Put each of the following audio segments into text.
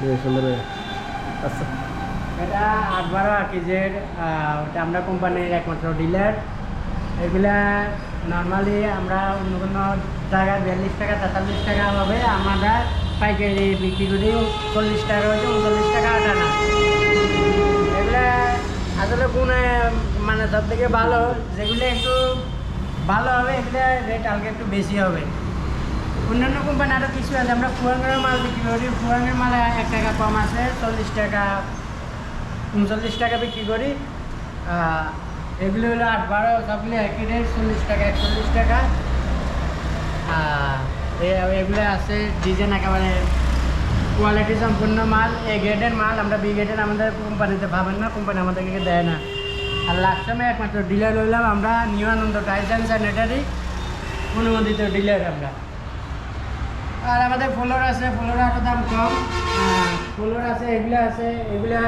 সুন্দর আচ্ছা। এটা আট বারো আকিজের ওটা আমরা কোম্পানির একমাত্র ডিলার। এগুলা নর্মালি আমরা অন্য কোনো জায়গায় বিয়াল্লিশ টাকা, তেতাল্লিশ টাকা হবে আমরা পাইকারি বিক্রি করি চল্লিশ টাকা হচ্ছে উনচল্লিশ টাকা আটা না। এগুলা আসলে গুণে মানে সব থেকে ভালো, যেগুলো একটু ভালো হবে, এগুলো রেট হালকা একটু বেশি হবে। অন্যান্য কোম্পানি আরও কিছু আছে, আমরা ফুয়াঙ্গের মাল বিক্রি করি। ফুয়াঙ্গের মালে এক টাকা কম আছে, চল্লিশ টাকা, উনচল্লিশ টাকা বিক্রি করি। এগুলো হলো আট বারো সবগুলো একই রেট চল্লিশ টাকা, একচল্লিশ টাকা। এগুলো আছে, ডিজাইন একেবারে কোয়ালিটি সম্পূর্ণ মাল এ গ্রেডের মাল, আমরা বি গ্রেডের আমাদের কোম্পানিতে পাবেন না, কোম্পানি আমাদেরকে দেয় না। আর লাস্ট সময় একমাত্র ডিলার হইলাম আমরা, নিউ আনন্দ টাইলস অনুমোদিত ডিলার আমরা। আর আমাদের ফ্লোর আছে, ফ্লোর আরও দাম কম। ফ্লোর আছে এগুলো আছে এগুলো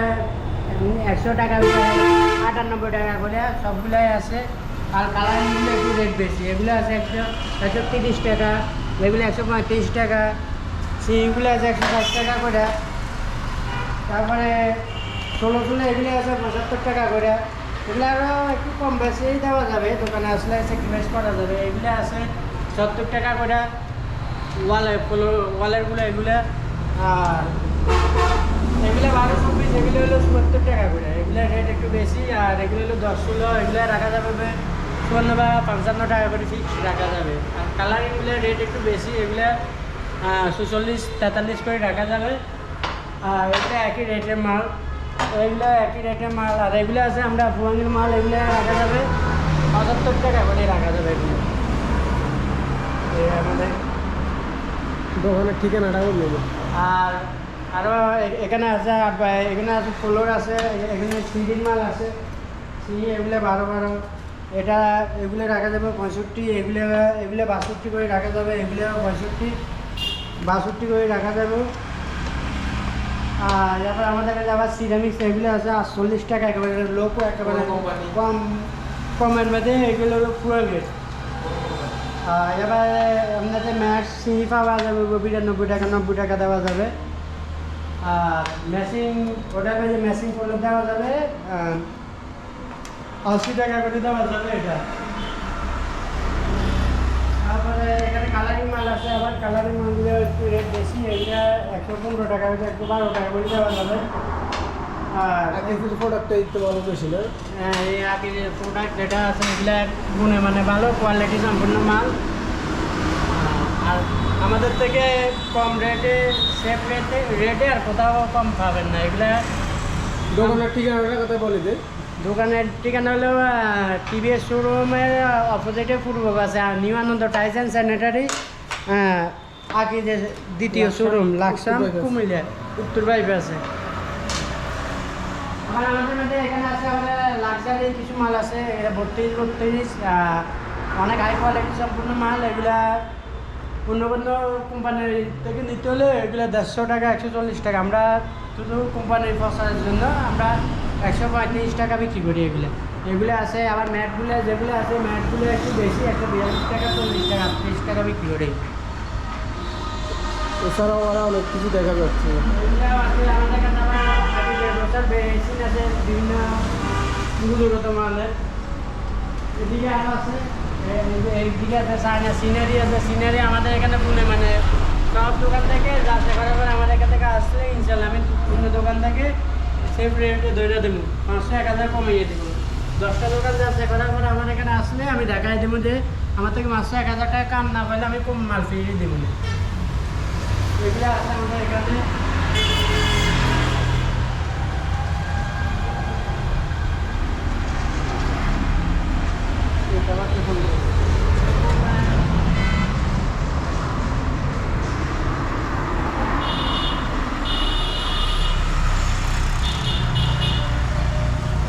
একশো টাকা আটানব্বই টাকা করে, সবগুলাই আছে। আর কালারিংগুলো একটু রেট বেশি এগুলো আছে একশো একশো তিরিশ টাকা এগুলো একশো পঁয়ত্রিশ টাকা সিগুলো আছে একশো ষাট টাকা করে। তারপরে ষোলো ষোলো এগুলো আছে, পঁচাত্তর টাকা করে। এগুলো আরও একটু কম বেশি দেওয়া যাবে, দোকানে আসলে স্যাক্রিফাইস করা যাবে। এগুলো আছে সত্তর টাকা করে। ওয়ালে ওয়ালেরগুলো এগুলো, আর এগুলো বারো চব্বিশ এগুলো হলো সত্তর টাকা করে। এগুলো রেট একটু বেশি, আর এগুলো হলো দশ, ষোলো, এগুলো রাখা যাবে চুয়ান্ন বা পঞ্চান্ন টাকা করে ফিক্স রাখা যাবে। আর কালারিংগুলো রেট একটু বেশি, এগুলো সুচল্লিশ তেতাল্লিশ করে রাখা যাবে। আর এগুলো একই রেটের মাল। এগুলো একই রেটের মাল, আর এগুলো আছে আমরা ফুয়াঙ্গির মাল, এগুলো রাখা যাবে পঁচাত্তর টাকা করে রাখা যাবে এগুলো। আমাদের দোকানের ঠিকানাটা বলল আর আরও এখানে আছে এখানে আছে ফ্লোর আছে এখানে সিঁড়ির মাল আছে। সিঁড়ি এগুলো বারো বারো। এটা এগুলো রাখা যাবে পঁয়ষট্টি এগুলো এগুলো বাষট্টি করে রাখা যাবে এগুলো পঁয়ষট্টি বাষট্টি করে রাখা যাবে। আর তারপর আমাদের কাছে আবার সিরামিক্স এগুলো আছে আটচল্লিশ টাকা একেবারে লোকও একেবারে? কম কমের মধ্যে এগুলো হলো পুরো রেট এবার আপনাদের ম্যাট সিঁড়ি পাওয়া যাবে বিরানব্বই টাকা, নব্বই টাকা দেওয়া যাবে। আর মেশিন ওটা যে মেশিন করে দেওয়া যাবে আশি টাকা করে দেওয়া যাবে এটা। তারপরে এখানে কালারিং মাল আছে, আবার কালারিং মালগুলো একটু রেট বেশি এগুলো একশো পনেরো টাকা একশো বারো টাকা করে দেওয়া যাবে। আর আগে প্রোডাক্টটা ভালো হ্যাঁ, এই আগে যে প্রোডাক্ট যেটা আছে এগুলো গুণে মানে ভালো কোয়ালিটি সম্পূর্ণ মাল। আর আমাদের থেকে কম রেটে সেফ রেটে রেটে আর কোথাও কম পাবেন না। এগুলা দোকানের ঠিকানাটা কথা বলে দে। দোকানের ঠিকানা হলো টিভিএস শোরুমের অপোজিটে পূর্ব পাশে আর new Anand tiles and sanitary আগে যে দ্বিতীয় শোরুম লাকসাম। কুমিল্লা উত্তর বাইপাসে আমার আমাদের এখানে আছে আমাদের লাক্সারি কিছু মাল আছে এটা বত্রিশ বত্রিশ অনেক হাই কোয়ালিটি সম্পূর্ণ মাল এগুলা অন্য অন্য কোম্পানির থেকে নিতে হলে এগুলো দেড়শো টাকা একশো চল্লিশ টাকা। আমরা শুধু কোম্পানির প্রচারের জন্য আমরা একশো পঁয়ত্রিশ টাকা বিক্রি করি এগুলো। এগুলো আছে আবার ম্যাটগুলো যেগুলো আছে ম্যাটগুলো একটু বেশি একশো বিয়াল্লিশ টাকা চল্লিশ টাকা আটত্রিশ টাকা বিক্রি করি। এছাড়াও আরও অনেক কিছু দেখা যাচ্ছে। আমাদের কাছে আমাদের এখানে পুনে মানে সব দোকান থেকে যাচাই করার পরে আমাদের এখান থেকে আসলে ইনশাল্লাহ আমি অন্য দোকান থেকে সেফ রেটে ধরে দেবো। এক হাজার কমিয়ে দেবো। দশটা দোকান যাচাই করার পরে আমার এখানে আসলে আমি দেখাই দেবো যে আমার থেকে পাঁচশো, এক হাজার টাকা কাম না পাইলে আমি কম মাল ফিরিয়ে দেবো। না এগুলো আছে আমাদের এখানে এটা আবার কি বলব?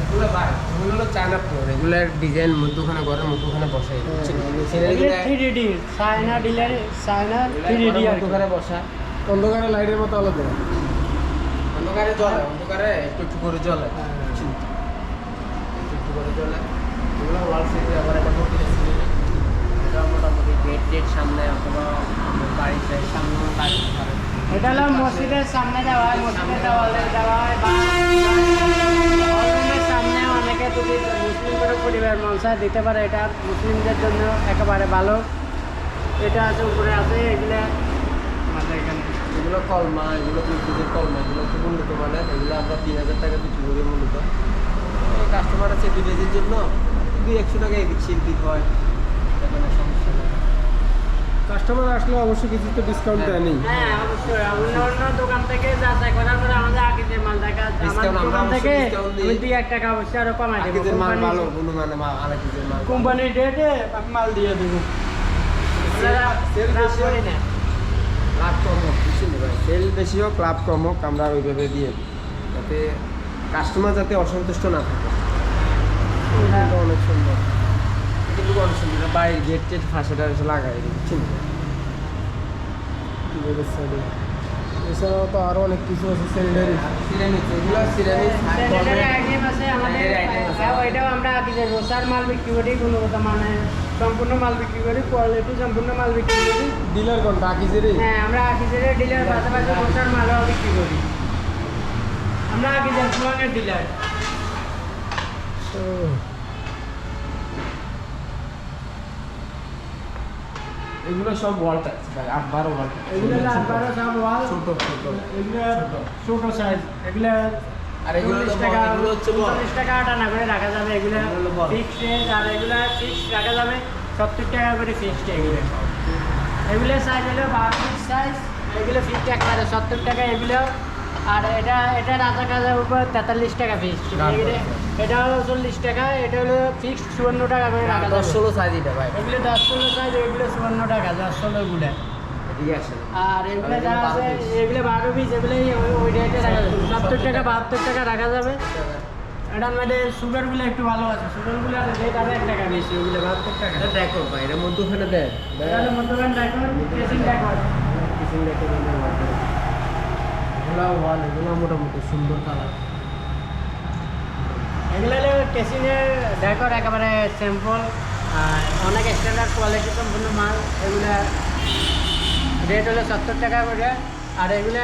এগুলো ভাই এগুলো হলো চায়না ফ্লোর এগুলোর ডিজাইন মধ্যখানে ঘরের মধ্যখানে বসে। 3D China dealer China 3D আর মধ্যখানে বসা। অন্ধকারে লাইটের মতো আলাদা অন্ধকারে জ্বলে অন্ধকারে একটু একটু করে জ্বলে। একটু একটু করে জ্বলে। এগুলো ওয়াল সাইজে আবার একটা মোটি এটা মোটামুটি গেট গেট সামনে অথবা বাড়ির লাগতে এটা হলো মসজিদের সামনে যাওয়া হয় মসজিদের দেওয়ালে যাওয়া হয় দিতে পারে, এটা মুসলিমদের জন্য একেবারে ভালো। এটা আছে, উপরে আছে এখানে এগুলো কলমা এগুলো কলমা, এগুলো খুব এগুলো আমরা তিন হাজার টাকা বিক্রি করি মূলত কাস্টমার আছে কেজির জন্য, দুই একশো টাকা এদিক হয়। নেই কাস্টমার আসলে অবশ্যই কিছু তো ডিসকাউন্ট দেয় নেই হ্যাঁ অবশ্যই। অন্য অন্য দোকান থেকে যাচাই করার পরে আমাদের মাল দেখা আমার Discount দোকান থেকে আমি দুই এক টাকা অবশ্যই আরও কমাই দেবো। মাল ভালো গুণমানে মাল মাল কোম্পানির রেটে আমি মাল দিয়ে দেবো। লাভ কম হোক কিছু নেই ভাই? সেল বেশি হোক লাভ কম হোক আমরা ওইভাবে দিয়ে দিই যাতে কাস্টমার যাতে অসন্তুষ্ট না থাকে। অনেক সুন্দর। কিন্তু অনেক সুন্দর বাইরে গেট টেট ফাঁসেটা এসে লাগাই বুঝছেন এছাড়াও তো আরও অনেক কিছু আছে স্যানিটারি সিরামিক এগুলো সিরামিক আছে। হ্যাঁ, আমরা যে রোসার মাল বিক্রি করি গুণগত মানে সম্পূর্ণ মাল বিক্রি করি কোয়ালিটি সম্পূর্ণ মাল বিক্রি করি। ডিলার কোনটা আকিজের হ্যাঁ আমরা আকিজের ডিলার পাশাপাশি রোসার মালও বিক্রি করি। আমরা আকিজের ডিলার। এগুলো সব ওয়াল টাচ ভাই আট বারো ওয়াল এগুলো বারো সব ওয়াল ছোট ছোট এগুলো ছোট। সাইজ এগুলো আর এগুলো টাকা এগুলো হচ্ছে। চল্লিশ টাকা আটানা করে রাখা যাবে এগুলো ফিক্স রেট আর এগুলো ফিক্সড রাখা যাবে সত্তর টাকা করে ফিক্সড এগুলো। এগুলো সাইজ হলো বারো ফিট সাইজ এগুলো ফিক্সড একবারে সত্তর টাকা এগুলো আর এটা এটা রাজা কাজার উপর তেতাল্লিশ টাকা ফিক্সড এটা হলো চল্লিশ টাকা এটা হলো ফিক্সড চুয়ান্ন টাকা করে রাখা দশ ষোলো সাইজ এটা ভাই। এগুলো দশ ষোলো সাইজ এগুলো চুয়ান্ন টাকা দশ এদিকে আসেন। আর এগুলো যা এগুলো আছে। এগুলো বারো পিস এগুলো ওই- রেটে রাখা যাবে। সত্তর টাকা। বাহাত্তর টাকা রাখা যাবে। এটার মধ্যে সুগারগুলো একটু ভালো আছে। সুগারগুলো রেট আরও এক টাকা বেশি ওগুলো বাহাত্তর টাকা। দেখো ভাই এটা মধ্যখানে হলো মধ্যখান ডেকর কেসিং ডেকর এগুলো ওয়াল এগুলো মোটামুটি সুন্দর কালার এগুলো হলো কেসিংয়ের ডেকর একেবারে সিম্পল আর অনেক স্ট্যান্ডার্ড কোয়ালিটি সম্পূর্ণ মাল। এগুলো রেট হলো সত্তর টাকা করে। আর এগুলো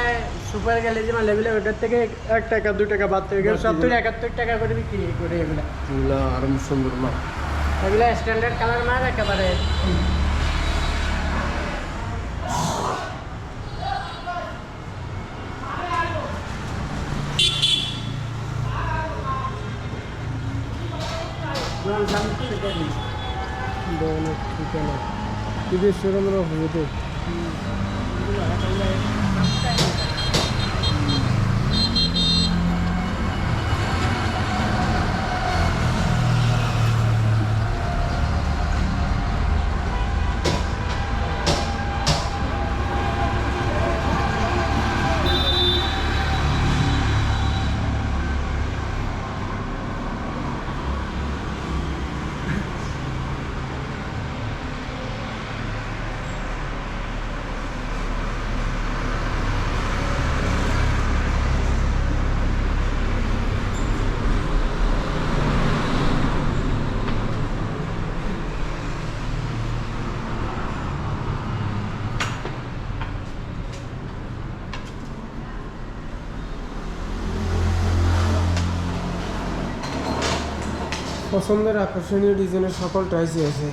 সুপার গ্যালেজি মাল এগুলো ওটার থেকে এক টাকা দু টাকা বাদ থেকে সত্তর একাত্তর টাকা করে বিক্রি করে এগুলো। এগুলো আরও সুন্দর মাল। এগুলো স্ট্যান্ডার্ড কালার মাল একেবারে ঠিকানা ঈদের শোরুমের হতে পছন্দের আকর্ষণীয় ডিজাইনের সকল টাইসই আছে